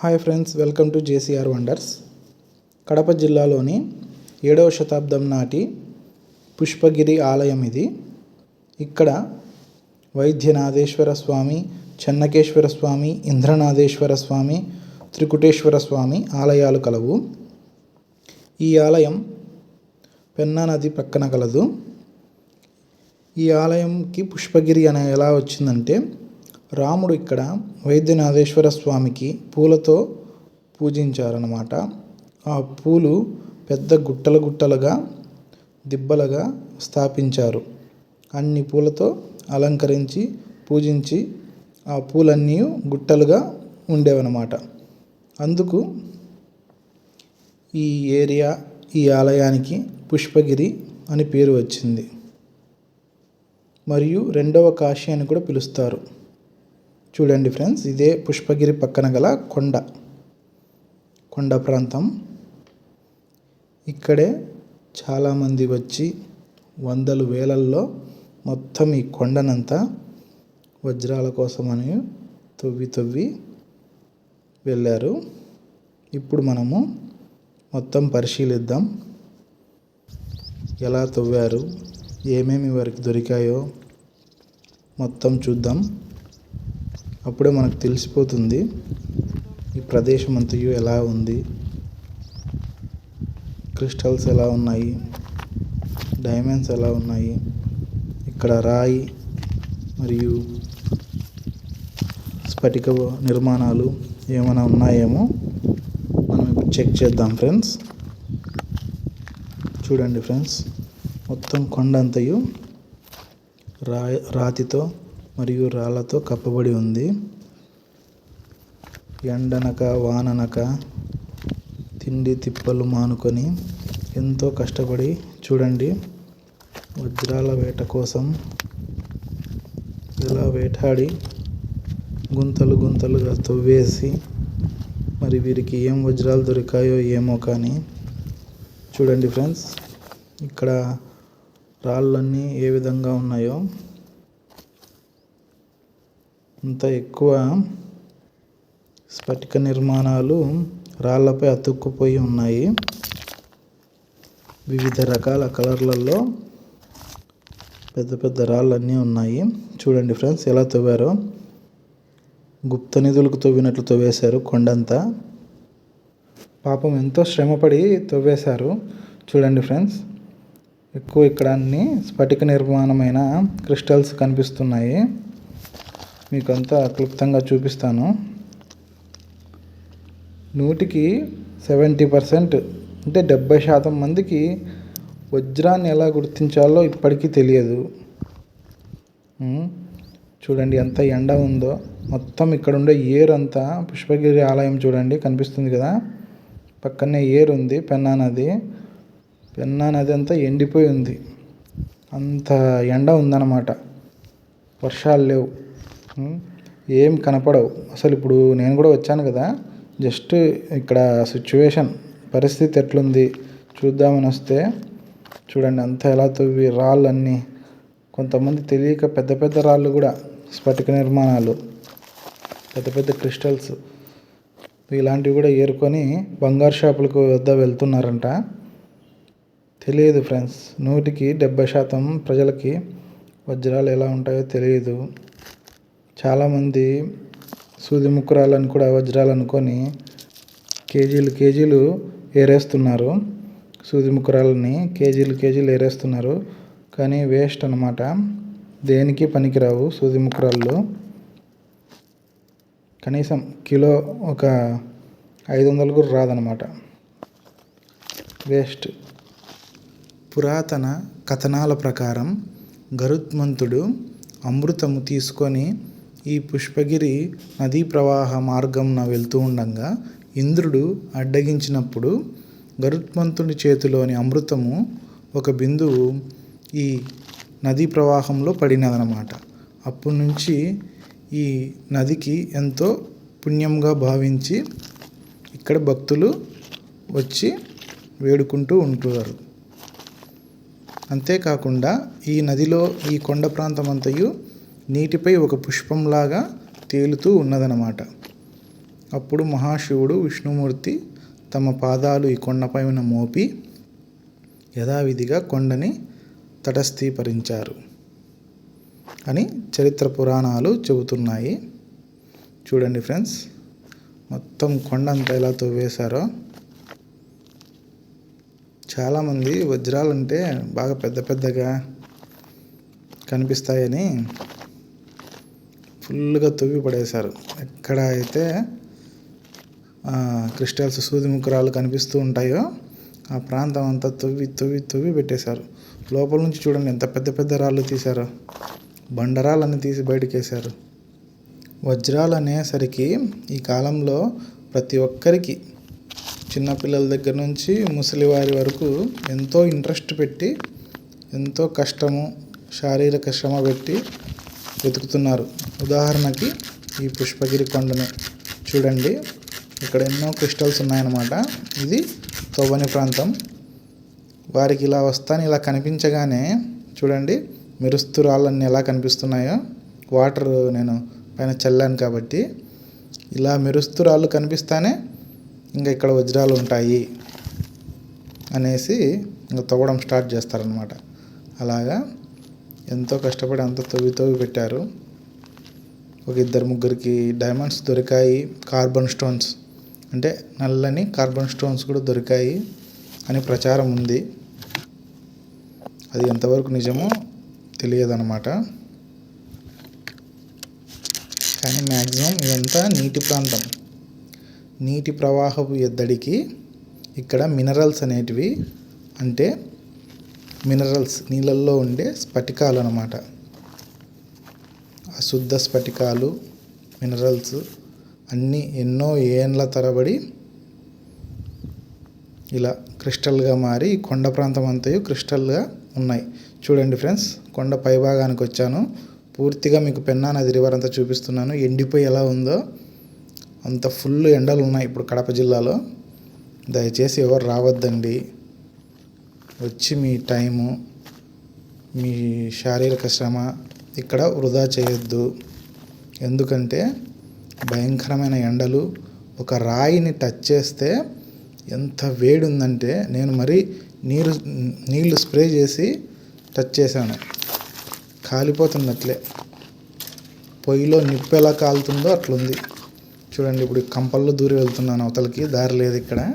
Hi friends welcome to JCR wonders Kadapa జిల్లాలోని ఏడవ శతాబ్దం నాటి పుష్పగిరి ఆలయం ఇది. ఇక్కడ వైద్యనాథేశ్వర స్వామి చెన్నకేశ్వర స్వామి ఇంద్రనాథేశ్వర స్వామి త్రికుటేశ్వర స్వామి ఆలయాలు కలవు. ఈ ఆలయం పెన్నా నది పక్కన కలదు. ఈ ఆలయంకి పుష్పగిరి అనే ఎలా వచ్చిందంటే రాముడు ఇక్కడ వైద్యనాథేశ్వర స్వామికి పూలతో పూజించారన్నమాట. ఆ పూలు పెద్ద గుట్టలు గుట్టలుగా దిబ్బలుగా స్థాపించారు. అన్ని పూలతో అలంకరించి పూజించి ఆ పూలన్నీ గుట్టలుగా ఉండేవన్నమాట. అందుకు ఈ ఏరియా ఈ ఆలయానికి పుష్పగిరి అని పేరు వచ్చింది. మరియు రెండవ కాశీ అని కూడా పిలుస్తారు. చూడండి ఫ్రెండ్స్ ఇదే పుష్పగిరి పక్కన గల కొండ కొండ ప్రాంతం. ఇక్కడే చాలామంది వచ్చి వందలు వేలల్లో మొత్తం ఈ కొండనంతా వజ్రాల కోసమని తవ్వి తొవ్వి వెళ్ళారు. ఇప్పుడు మనము మొత్తం పరిశీలిద్దాం. ఎలా తవ్వారు ఏమేమి వారికి దొరికాయో మొత్తం చూద్దాం. అప్పుడే మనకు తెలిసిపోతుంది ఈ ప్రదేశం అంతయు ఎలా ఉంది క్రిస్టల్స్ ఎలా ఉన్నాయి డైమండ్స్ ఎలా ఉన్నాయి ఇక్కడ రాయి మరియు స్ఫటిక నిర్మాణాలు ఏమైనా ఉన్నాయేమో మనం ఇప్పుడు చెక్ చేద్దాం ఫ్రెండ్స్. చూడండి ఫ్రెండ్స్ మొత్తం కొండ అంతయు రా రాతితో మరియు రాళ్ళతో కప్పబడి ఉంది. ఎండనక వాననక తిండి తిప్పలు మానుకొని ఎంతో కష్టపడి చూడండి వజ్రాల వేట కోసం ఇలా వేటాడి గుంతలు గుంతలుగా తవ్వేసి మరి వీరికి ఏం వజ్రాలు దొరికాయో ఏమో కానీ చూడండి ఫ్రెండ్స్ ఇక్కడ రాళ్ళన్నీ ఏ విధంగా ఉన్నాయో అంత ఎక్కువ స్ఫటిక నిర్మాణాలు రాళ్ళపై అతుక్కుపోయి ఉన్నాయి. వివిధ రకాల కలర్లలో పెద్ద పెద్ద రాళ్ళన్నీ ఉన్నాయి. చూడండి ఫ్రెండ్స్ ఎలా తవ్వారో. గుప్త నిధులకు తవ్వినట్లు తవ్వేశారు కొండంతా. పాపం ఎంతో శ్రమపడి తవ్వేశారు. చూడండి ఫ్రెండ్స్ ఎక్కువ ఇక్కడ అన్ని స్ఫటిక నిర్మాణమైన క్రిస్టల్స్ కనిపిస్తున్నాయి. మీకు అంతా క్లుప్తంగా చూపిస్తాను. నూటికి సెవెంటీ పర్సెంట్ అంటే డెబ్బై శాతం మందికి వజ్రాన్ని ఎలా గుర్తించాలో ఇప్పటికీ తెలియదు. చూడండి ఎంత ఎండ ఉందో. మొత్తం ఇక్కడ ఉండే ఏర్ అంతా పుష్పగిరి ఆలయం చూడండి కనిపిస్తుంది కదా. పక్కనే ఏర్ ఉంది పెన్నా నది. పెన్నా నది అంతా ఎండిపోయి ఉంది. అంత ఎండ ఉందన్నమాట. వర్షాలు లేవు. ఏం కనపడవు. అసలు ఇప్పుడు నేను కూడా వచ్చాను కదా. జస్ట్ ఇక్కడ సిచ్యువేషన్ పరిస్థితి ఎట్లుంది చూద్దామని వస్తే. చూడండి అంతా ఎలా తవ్వి రాళ్ళు అన్నీ కొంతమంది తెలియక పెద్ద పెద్ద రాళ్ళు కూడా స్ఫటిక నిర్మాణాలు పెద్ద పెద్ద క్రిస్టల్స్ ఇలాంటివి కూడా ఏరుకొని బంగారు షాపులకు వద్ద వెళ్తున్నారంట. తెలియదు ఫ్రెండ్స్. నూటికి డెబ్బై శాతం ప్రజలకి వజ్రాలు ఎలా ఉంటాయో తెలియదు. చాలామంది సూది ముక్కురాలను కూడా వజ్రాలు అనుకొని కేజీలు కేజీలు ఏరేస్తున్నారు. సూది ముక్కురాలని కేజీలు కేజీలు ఏరేస్తున్నారు. కానీ వేస్ట్ అనమాట దేనికి పనికిరావు సూది ముక్కురాళ్ళు? కనీసం కిలో ఒక ఐదు వందలు కూడా రాదనమాట వేస్ట్. పురాతన కథనాల ప్రకారం గరుత్మంతుడు అమృతము తీసుకొని ఈ పుష్పగిరి నదీ ప్రవాహ మార్గంన వెళ్తూ ఉండగా ఇంద్రుడు అడ్డగించినప్పుడు గరుత్మంతుడి చేతిలోని అమృతము ఒక బిందువు ఈ నదీ ప్రవాహంలో పడినదనమాట. అప్పటి నుంచి ఈ నదికి ఎంతో పుణ్యంగా భావించి ఇక్కడ భక్తులు వచ్చి వేడుకుంటూ ఉంటున్నారు. అంతేకాకుండా ఈ నదిలో ఈ కొండ ప్రాంతం అంతయు నీటిపై ఒక పుష్పంలాగా తేలుతూ ఉన్నదన్నమాట. అప్పుడు మహాశివుడు విష్ణుమూర్తి తమ పాదాలు ఈ కొండపైన మోపి యథావిధిగా కొండని తటస్థీకరించారు అని చరిత్ర పురాణాలు చెబుతున్నాయి. చూడండి ఫ్రెండ్స్ మొత్తం కొండ అంతా ఎలా తవ్వేశారో. చాలామంది వజ్రాలంటే బాగా పెద్ద పెద్దగా కనిపిస్తాయని ఫుల్గా తవ్వి పడేశారు. ఎక్కడ అయితే క్రిస్టల్స్ సూది ముక్కరాలు కనిపిస్తూ ఉంటాయో ఆ ప్రాంతం అంతా తవ్వి తవ్వి తవ్వి పెట్టేశారు. లోపల నుంచి చూడండి ఎంత పెద్ద పెద్ద రాళ్ళు తీశారు. బండరాళ్ళని తీసి బయటకేశారు. వజ్రాలు అనేసరికి ఈ కాలంలో ప్రతి ఒక్కరికి చిన్నపిల్లల దగ్గర నుంచి ముసలివారి వరకు ఎంతో ఇంట్రెస్ట్ పెట్టి ఎంతో కష్టము శారీరక శ్రమ పెట్టి వెతుకుతున్నారు. ఉదాహరణకి ఈ పుష్పగిరి కొండను చూడండి. ఇక్కడ ఎన్నో క్రిస్టల్స్ ఉన్నాయన్నమాట. ఇది తవ్వని ప్రాంతం. వారికి ఇలా వస్తాను ఇలా కనిపించగానే చూడండి మెరుస్తు రాళ్ళన్నీ ఎలా కనిపిస్తున్నాయో. వాటర్ నేను పైన చల్లాను కాబట్టి ఇలా మెరుస్తు రాళ్ళు కనిపిస్తానే ఇంకా ఇక్కడ వజ్రాలు ఉంటాయి అనేసి ఇంకా తవ్వడం స్టార్ట్ చేస్తారనమాట అలాగా ఎంతో కష్టపడి అంత తవ్వి తవ్వి పెట్టారు. ఒక ఇద్దరు ముగ్గురికి డైమండ్స్ దొరికాయి కార్బన్ స్టోన్స్ అంటే నల్లని కార్బన్ స్టోన్స్ కూడా దొరికాయి అని ప్రచారం ఉంది. అది ఎంతవరకు నిజమో తెలియదన్నమాట. కానీ మ్యాక్సిమం ఇదంతా నీటి ప్రాంతం. నీటి ప్రవాహపు ఎద్దడికి ఇక్కడ మినరల్స్ అనేటివి అంటే మినరల్స్ నీళ్ళల్లో ఉండే స్ఫటికాలు అన్నమాట. అశుద్ధ స్ఫటికాలు మినరల్స్ అన్నీ ఎన్నో ఏండ్ల తరబడి ఇలా క్రిస్టల్గా మారి కొండ ప్రాంతం అంతయు క్రిస్టల్గా ఉన్నాయి. చూడండి ఫ్రెండ్స్ కొండ పైభాగానికి వచ్చాను. పూర్తిగా మీకు పెన్నా నది రివర్ అంతా చూపిస్తున్నాను. ఎండిపోయి ఎలా ఉందో అంత ఫుల్ ఎండలు ఉన్నాయి ఇప్పుడు కడప జిల్లాలో. దయచేసి ఎవరు రావద్దండి. వచ్చి మీ టైము మీ శారీరక శ్రమ ఇక్కడ వృధా చేయొద్దు. ఎందుకంటే భయంకరమైన ఎండలు ఒక రాయిని టచ్ చేస్తే ఎంత వేడి ఉందంటే నేను మరీ నీరు నీళ్ళు స్ప్రే చేసి టచ్ చేశాను. కాలిపోతున్నట్లే. పొయ్యిలో నిప్పు ఎలా కాలుతుందో అట్లుంది. చూడండి ఇప్పుడు కంపల్లో దూరి వెళ్తున్నాను అవతలకి దారి లేదు ఇక్కడ.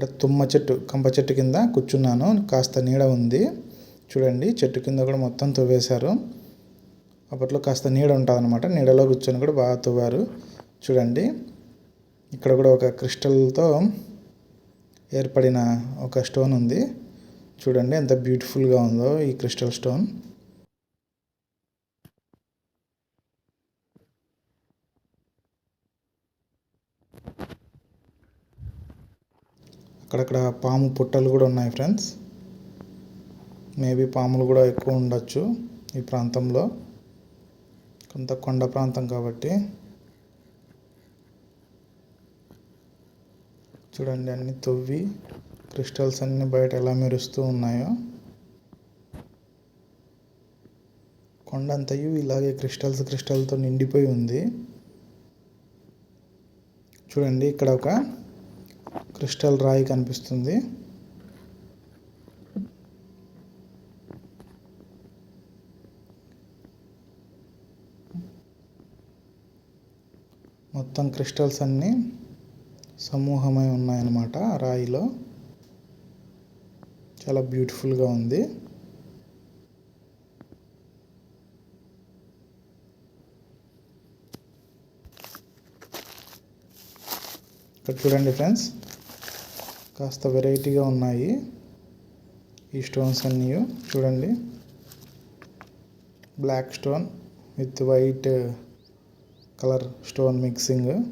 ఇక్కడ తుమ్మ చెట్టు కంప చెట్టు కింద కూర్చున్నాను. కాస్త నీడ ఉంది. చూడండి చెట్టు కింద కూడా మొత్తం తవ్వేశారు. అప్పట్లో కాస్త నీడ ఉంటుంది అనమాట నీడలో కూర్చొని కూడా బాగా తవ్వారు. చూడండి ఇక్కడ కూడా ఒక క్రిస్టల్తో ఏర్పడిన ఒక స్టోన్ ఉంది. చూడండి ఎంత బ్యూటిఫుల్గా ఉందో ఈ క్రిస్టల్ స్టోన్. అక్కడక్కడ పాము పుట్టలు కూడా ఉన్నాయి ఫ్రెండ్స్ మేబీ పాములు కూడా ఎక్కువ ఉండొచ్చు ఈ ప్రాంతంలో. కొంత కొండ ప్రాంతం కాబట్టి. చూడండి అన్ని తొవ్వి క్రిస్టల్స్ అన్ని బయట ఎలా మెరుస్తూ ఉన్నాయో. కొండంతయు ఇలాగే క్రిస్టల్స్ క్రిస్టల్తో నిండిపోయి ఉంది. చూడండి ఇక్కడ ఒక క్రిస్టల్ రాయి కనిపిస్తుంది. మొత్తం క్రిస్టల్స్ అన్నీ సమూహమై ఉన్నాయన్నమాట రాయిలో. చాలా బ్యూటిఫుల్గా ఉంది. ఇక్కడ చూడండి ఫ్రెండ్స్. కాస్త వెరైటీగా ఉన్నాయి. ఈ స్టోన్స్ అన్నీ చూడండి. Black stone with white colour stone mixing.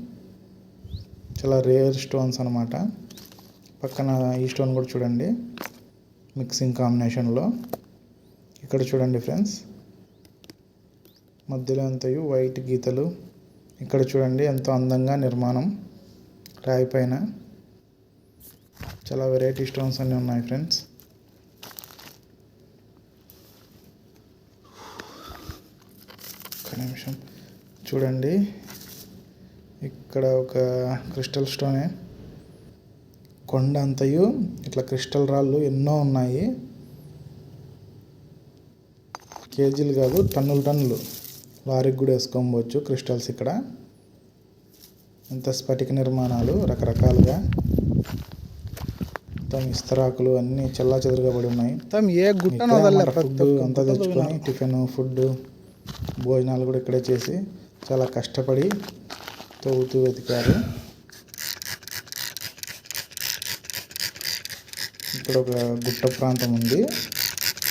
చాలా రేర్ స్టోన్స్ అనమాట పక్కన ఈ స్టోన్ కూడా చూడండి. మిక్సింగ్ కాంబినేషన్లో. ఇక్కడ చూడండి ఫ్రెండ్స్. మధ్యలో అంతయు వైట్ గీతలు. ఇక్కడ చూడండి ఎంతో అందంగా నిర్మాణం. రాయి పైన. చాలా వెరైటీ స్టోన్స్ అన్నీ ఉన్నాయి ఫ్రెండ్స్ ఒక నిమిషం. చూడండి. ఇక్కడ ఒక క్రిస్టల్ స్టోనే కొండ అంతయు ఇట్లా క్రిస్టల్ రాళ్ళు ఎన్నో ఉన్నాయి. కేజీలు కాదు టన్నులు టన్నులు. లారీకి కూడా వేసుకోవచ్చు క్రిస్టల్స్ ఇక్కడ. ఎంత స్ఫటిక నిర్మాణాలు రకరకాలుగా. మొత్తం ఇస్తరాకులు అన్నీ చెల్లా చెదరగబడి ఉన్నాయి. మొత్తం ఏ గుట్టను ఫుడ్ అంతా తెచ్చుకొని. టిఫిన్ ఫుడ్ భోజనాలు కూడా ఇక్కడే చేసి చాలా కష్టపడి తవ్వుతూ వెతికారు. ఇక్కడ ఒక గుట్ట ప్రాంతం ఉంది.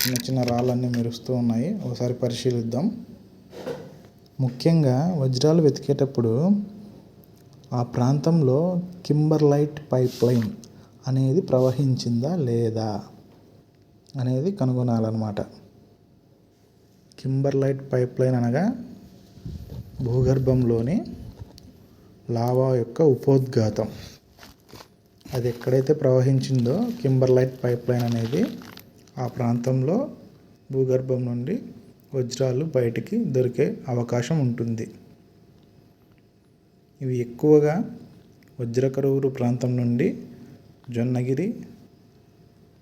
చిన్న చిన్న రాళ్ళన్నీ మెరుస్తూ ఉన్నాయి. ఒకసారి పరిశీలిద్దాం. ముఖ్యంగా వజ్రాలు వెతికేటప్పుడు ఆ ప్రాంతంలో కింబర్లైట్ పైప్ లైన్ అనేది ప్రవహించిందా లేదా అనేది కనుగొనాలన్నమాట. కింబర్లైట్ పైప్ లైన్ అనగా భూగర్భంలోని లావా యొక్క ఉపోద్ఘాతం. అది ఎక్కడైతే ప్రవహించిందో కింబర్లైట్ పైప్ లైన్ అనేది ఆ ప్రాంతంలో భూగర్భం నుండి వజ్రాలు బయటికి దొరికే అవకాశం ఉంటుంది. ఇవి ఎక్కువగా వజ్రకరువురు ప్రాంతం నుండి జొన్నగిరి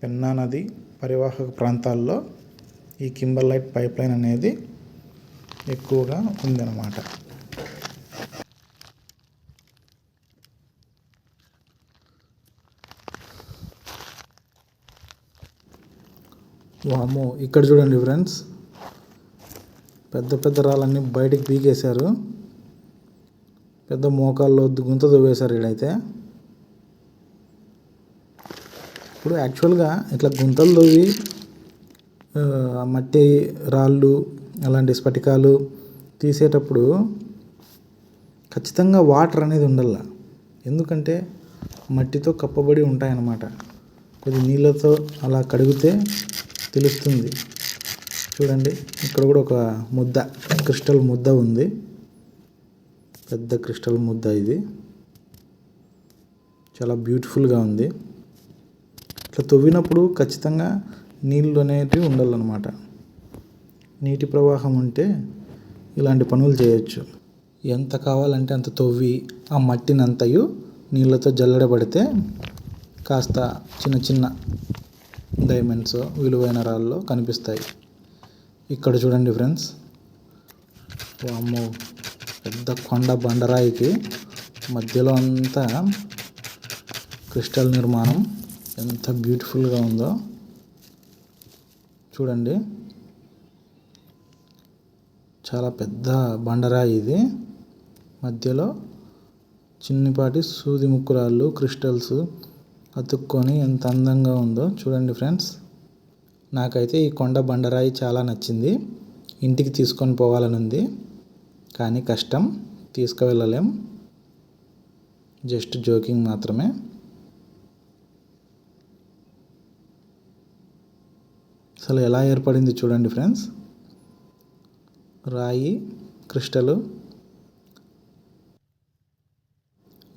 పెన్నా నది పరివాహక ప్రాంతాల్లో ఈ కింబర్లైట్ పైప్ లైన్ అనేది ఎక్కువగా ఉందన్నమాట. వామో ఇక్కడ చూడండి ఫ్రెండ్స్. పెద్ద పెద్ద రాళ్ళన్నీ బయటికి పీకేశారు. పెద్ద మోకాల్లో గుంత దువ్వేశారు ఈడైతే. ఇప్పుడు యాక్చువల్గా ఇట్లా గుంతలు తోవి మట్టి రాళ్ళు అలాంటి స్ఫటికాలు తీసేటప్పుడు ఖచ్చితంగా వాటర్ అనేది ఉండాల. ఎందుకంటే మట్టితో కప్పబడి ఉంటాయన్నమాట. కొద్ది నీళ్ళతో అలా కడిగితే తెలుస్తుంది. చూడండి ఇక్కడ కూడా ఒక ముద్ద క్రిస్టల్ ముద్ద ఉంది. పెద్ద క్రిస్టల్ ముద్ద ఇది. చాలా బ్యూటిఫుల్గా ఉంది. ఇట్లా తవ్వినప్పుడు ఖచ్చితంగా నీళ్ళు అనేటివి ఉండాలన్నమాట. నీటి ప్రవాహం ఉంటే ఇలాంటి పనులు చేయొచ్చు. ఎంత కావాలంటే అంత తవ్వి ఆ మట్టిని అంతయు నీళ్ళతో జల్లడబడితే కాస్త చిన్న చిన్న డైమండ్స్ విలువైన రాళ్ళు కనిపిస్తాయి. ఇక్కడ చూడండి ఫ్రెండ్స్. వామ్మో పెద్ద కొండ బండరాయికి మధ్యలో అంతా క్రిస్టల్ నిర్మాణం. ఎంత బ్యూటిఫుల్గా ఉందో. చూడండి. చాలా పెద్ద బండరాయి ఇది. మధ్యలో చిన్నపాటి సూది ముక్కురాళ్ళు క్రిస్టల్స్ అతుక్కొని ఎంత అందంగా ఉందో. చూడండి ఫ్రెండ్స్. నాకైతే ఈ కొండ బండరాయి చాలా నచ్చింది. ఇంటికి తీసుకొని పోవాలని ఉంది కానీ కష్టం. తీసుకువెళ్ళలేం. జస్ట్ జోకింగ్ మాత్రమే. అసలు ఎలా ఏర్పడింది చూడండి ఫ్రెండ్స్. రాయి క్రిస్టలు.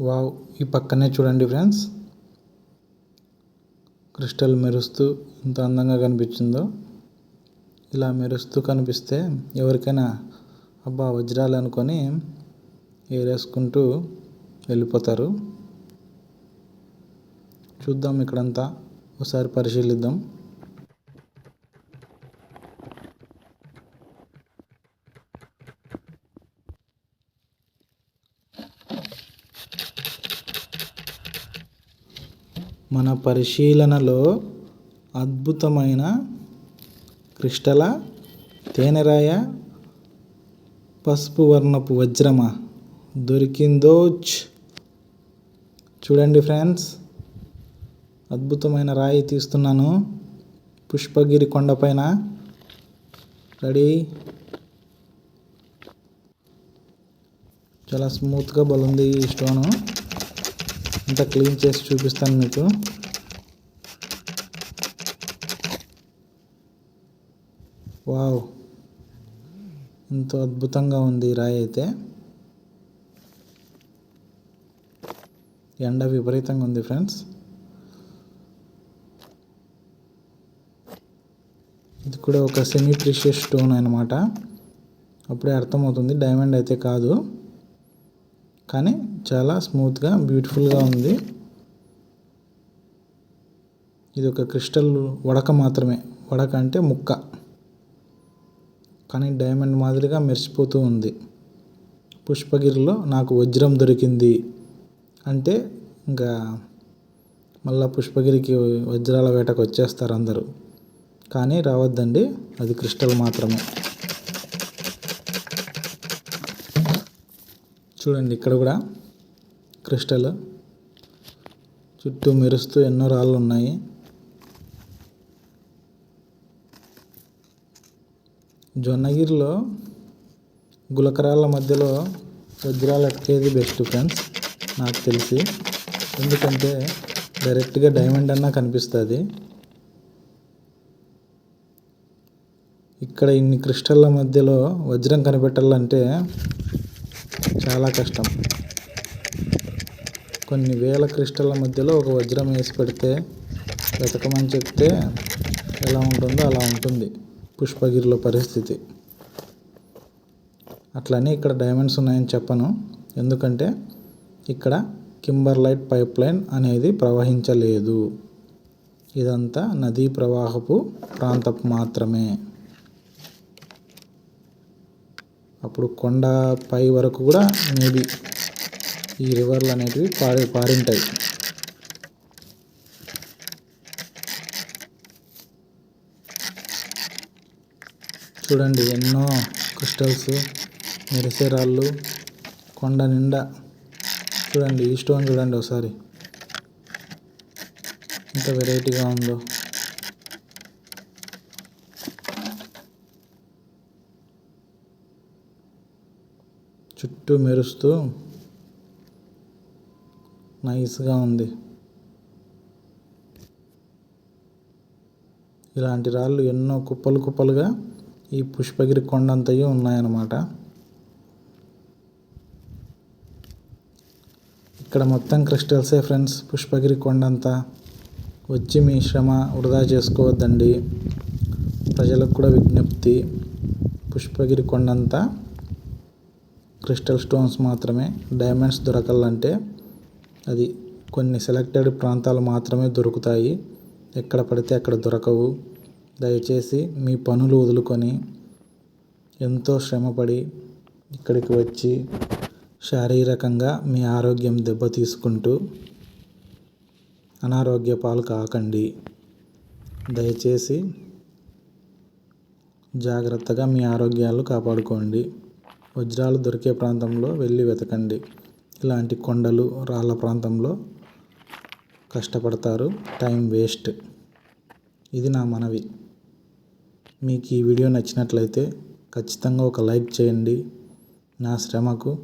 వావ్ ఈ పక్కనే చూడండి ఫ్రెండ్స్. క్రిస్టల్ మెరుస్తూ ఎంత అందంగా కనిపించిందో. ఇలా మెరుస్తూ కనిపిస్తే ఎవరికైనా అబ్బా వజ్రాలు అనుకొని ఏరేసుకుంటూ వెళ్ళిపోతారు. చూద్దాం ఇక్కడంతా ఒకసారి పరిశీలిద్దాం. మన పరిశీలనలో అద్భుతమైన క్రిస్టల తేనెరాయ పసుపు వర్ణపు వజ్రమ దొరికిందో చూడండి ఫ్రెండ్స్ అద్భుతమైన రాయి తీస్తున్నాను. పుష్పగిరి కొండపైన రెడీ? చాలా స్మూత్గా బలుంది ఈ స్టోను. అంతా క్లీన్ చేసి చూపిస్తాను మీకు. వావ్. ఎంతో అద్భుతంగా ఉంది రాయి అయితే. ఎండ విపరీతంగా ఉంది ఫ్రెండ్స్. ఇది కూడా ఒక సెమీ ప్రిషియస్ స్టోన్ అనమాట అప్పుడే అర్థమవుతుంది డైమండ్ అయితే కాదు. కానీ చాలా స్మూత్గా బ్యూటిఫుల్గా ఉంది. ఇది ఒక క్రిస్టల్ వడక మాత్రమే. వడక అంటే ముక్క. కానీ డైమండ్ మాదిరిగా మెరిసిపోతూ ఉంది. పుష్పగిరిలో నాకు వజ్రం దొరికింది. అంటే ఇంకా మళ్ళీ పుష్పగిరికి వజ్రాల వేటకు వచ్చేస్తారు అందరూ. కానీ రావద్దండి అది క్రిస్టల్ మాత్రమే. చూడండి ఇక్కడ కూడా క్రిస్టల్. చుట్టూ మెరుస్తూ ఎన్నో రాళ్ళు ఉన్నాయి. జొన్నగిరిలో గులకరాళ్ళ మధ్యలో వజ్రాలు అట్టేది బెస్ట్ ఫ్రెండ్స్ నాకు తెలిసి. ఎందుకంటే డైరెక్ట్గా డైమండ్ అన్నా కనిపిస్తుంది. ఇక్కడ ఇన్ని క్రిస్టల్ల మధ్యలో వజ్రం కనిపెట్టాలంటే చాలా కష్టం. కొన్ని వేల క్రిస్టల్ల మధ్యలో ఒక వజ్రం వేసి పెడితే వెతకమని చెప్తే ఎలా ఉంటుందో అలా ఉంటుంది పుష్పగిరిలో పరిస్థితి. అట్లనే ఇక్కడ డైమండ్స్ ఉన్నాయని చెప్పను. ఎందుకంటే ఇక్కడ కింబర్లైట్ పైప్ లైన్ అనేది ప్రవహించలేదు. ఇదంతా నదీ ప్రవాహపు ప్రాంతం మాత్రమే. అప్పుడు కొండ పై వరకు కూడా మేబీ ఈ రివర్లు అనేటివి పారి పారింటాయి. చూడండి ఎన్నో క్రిస్టల్స్ మెరిసే రాళ్ళు కొండ నిండా. చూడండి ఈ స్టోన్ చూడండి ఒకసారి. ఎంత వెరైటీగా ఉందో. చుట్టూ మెరుస్తూ నైస్గా ఉంది. ఇలాంటి రాళ్ళు ఎన్నో కుప్పలు కుప్పలుగా ఈ పుష్పగిరి కొండంతయు ఉన్నాయన్నమాట. ఇక్కడ మొత్తం క్రిస్టల్సే ఫ్రెండ్స్. పుష్పగిరి కొండంతా వచ్చి మీ శ్రమ వృధా చేసుకోవద్దండి. ప్రజలకు కూడా విజ్ఞప్తి. పుష్పగిరి కొండంతా క్రిస్టల్ స్టోన్స్ మాత్రమే డైమండ్స్ దొరకాలంటే అది కొన్ని సెలెక్టెడ్ ప్రాంతాలు మాత్రమే దొరుకుతాయి. ఎక్కడ పడితే అక్కడ దొరకవు. దయచేసి మీ పనులు వదులుకొని ఎంతో శ్రమపడి ఇక్కడికి వచ్చి శారీరకంగా మీ ఆరోగ్యం దెబ్బ తీసుకుంటూ అనారోగ్య పాలు కాకండి. దయచేసి జాగ్రత్తగా మీ ఆరోగ్యాలు కాపాడుకోండి. వజ్రాలు దొరికే ప్రాంతంలో వెళ్ళి వెతకండి. ఇలాంటి కొండలు రాళ్ళ ప్రాంతంలో కష్టపడతారు. Time waste. ఇది నా మనవి. మీకు ఈ వీడియో నచ్చినట్లయితే ఖచ్చితంగా ఒక లైక్ చేయండి. నా శ్రమకు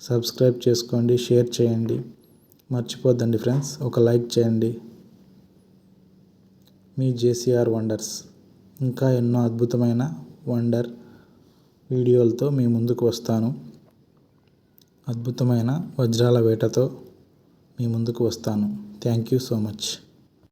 సబ్స్క్రైబ్ చేసుకోండి షేర్ చేయండి. మర్చిపోద్దండి ఫ్రెండ్స్ ఒక లైక్ చేయండి. మీ జేసీఆర్ వండర్స్. ఇంకా ఎన్నో అద్భుతమైన వండర్ వీడియోలతో మీ ముందుకు వస్తాను. అద్భుతమైన వజ్రాల వేటతో మీ ముందుకు వస్తాను. Thank you so much.